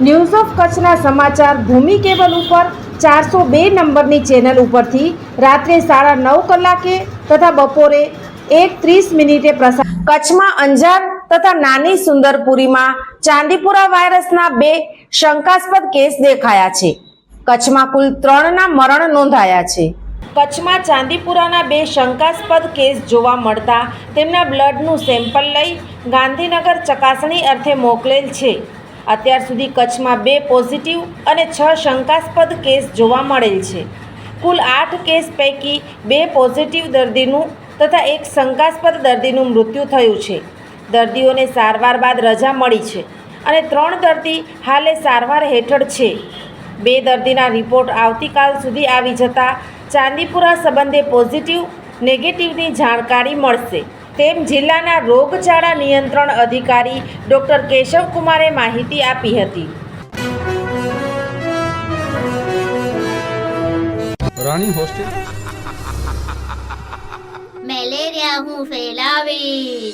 News of કચ્છના સમાચાર ભૂમિ cable ઉપર ચારસો બે નંબરની ચેનલ ઉપરથી રાત્રે સાડા નવ કલાકે તથા બપોરે એક ત્રીસ મિનિટે પ્રસાર કચ્છમાં અંજાર તથા નાની સુંદરપુરીમાં ચાંદીપુરા વાયરસના બે શંકાસ્પદ કેસ દેખાયા છે. કચ્છમાં કુલ ત્રણના મરણ નોંધાયા છે. કચ્છમાં ચાંદીપુરાના બે શંકાસ્પદ કેસ જોવા મળતા તેમના બ્લડનું સેમ્પલ લઈ ગાંધીનગર ચકાસણી અર્થે મોકલેલ છે. અત્યાર સુધી કચ્છમાં બે પોઝિટિવ અને છ શંકાસ્પદ કેસ જોવા મળેલ છે. કુલ આઠ કેસ પૈકી બે પોઝિટિવ દર્દીનું તથા એક શંકાસ્પદ દર્દીનું મૃત્યુ થયું છે. દર્દીઓને સારવાર બાદ રજા મળી છે અને ત્રણ દર્દી હાલે સારવાર હેઠળ છે. બે દર્દીના રિપોર્ટ આવતીકાલ સુધી આવી જતા ચાંદીપુરા સંબંધે પોઝિટિવ, નેગેટિવની જાણકારી મળશે. તેમ જિલ્લાના રોગચાળા નિયંત્રણ અધિકારી ડૉક્ટર કેશવકુમારે માહિતી આપી હતી. રાણી હોસ્ટેલ? મેલેરિયા હું ફેલાવી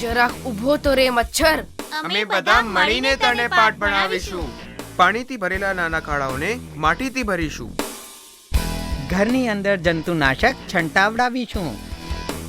જરાક ઊભો તો રે મચ્છર. અમે બધા મળીને તને પાઠ ભણાવીશું. પાણીથી ભરેલા નાના ખાડાઓને માટીથી ભરીશું. ઘરની અંદર જંતુનાશક છંટાવડાવીશું.